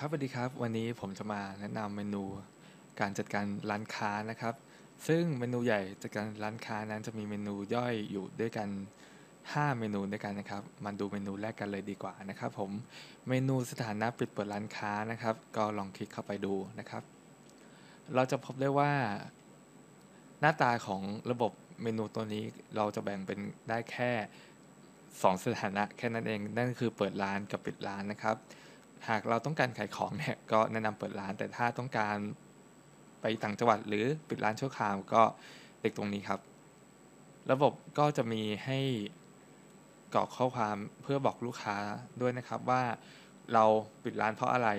ครับสวัสดีครับ วันนี้ผมจะมาแนะนำเมนูการจัดการร้านค้านะครับ ซึ่งเมนูใหญ่จัดการร้านค้านั้นจะมีเมนูย่อยอยู่ด้วยกัน 5 เมนูด้วยกันนะครับ มาดูเมนูแรกกันเลยดีกว่านะครับ ผมเมนูสถานะปิดเปิดร้านค้านะครับ ก็ลองคลิกเข้าไปดูนะครับ เราจะพบได้ว่า หน้าตาของระบบเมนูตัวนี้เราจะแบ่งเป็นได้แค่ 2 สถานะแค่นั้นเอง นั่นคือเปิดร้านกับปิดร้านนะครับ หากเราต้องการขายของเนี่ยก็แนะนำเปิดร้าน แต่ถ้าต้องการไปต่างจังหวัดหรือปิดร้านชั่วคราวก็เด็กตรงนี้ครับ ระบบก็จะมีให้กรอกข้อความเพื่อบอกลูกค้าด้วยนะครับว่าเราปิดร้านเพราะอะไร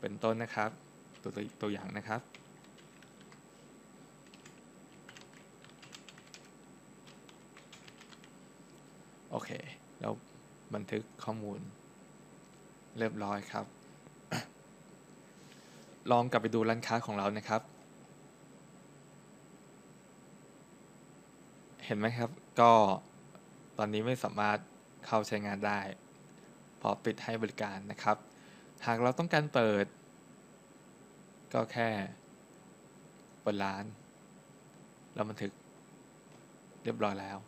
เป็นต้นนะครับ ตัวตัวอย่างนะครับโอเค แล้วบันทึกข้อมูลเรียบร้อยครับ ลองกลับไปดูร้านค้าของเรานะครับ เห็นไหมครับ ก็ตอนนี้ไม่สามารถเข้าใช้งานได้พราะปิดให้บริการนะครับ หากเราต้องการเปิด ก็แค่เปิดร้านแล้วบันทึกเรียบร้อยแล้ว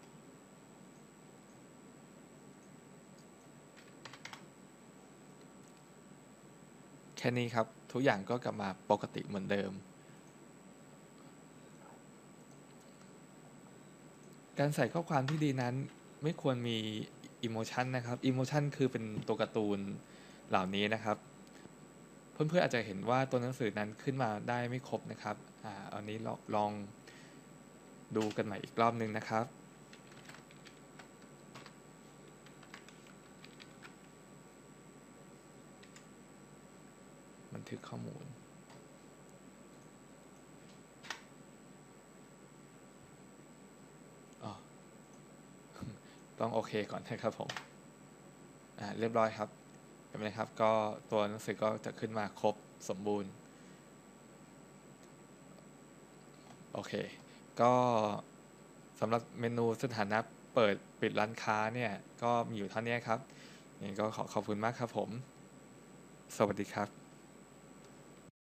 แค่นี้ครับ ทุกอย่างก็กลับมาปกติเหมือนเดิม การใส่ข้อความที่ดีนั้นไม่ควรมีอิโมชันนะครับอิโมชันคือเป็นตัวการ์ตูนเหล่านี้นะครับ เพื่อนๆอาจจะเห็นว่าตัวหนังสือนั้นขึ้นมาได้ไม่ครบนะครับอ่าอันนี้ลองลองดูกันใหม่อีกรอบหนึ่งนะครับ บันทึกข้อมูลอ๋อต้องโอเคก่อนนะครับผม อ่าเรียบร้อยครับเห็นไหมครับ ก็ตัวหนังสือก็จะขึ้นมาครบสมบูรณ์ โอเค ก็สำหรับเมนูสถานะเปิดปิดร้านค้าเนี่ย ก็มีอยู่เท่านี้ครับยังไงก็ขอขอบคุณมากครับผม สวัสดีครับ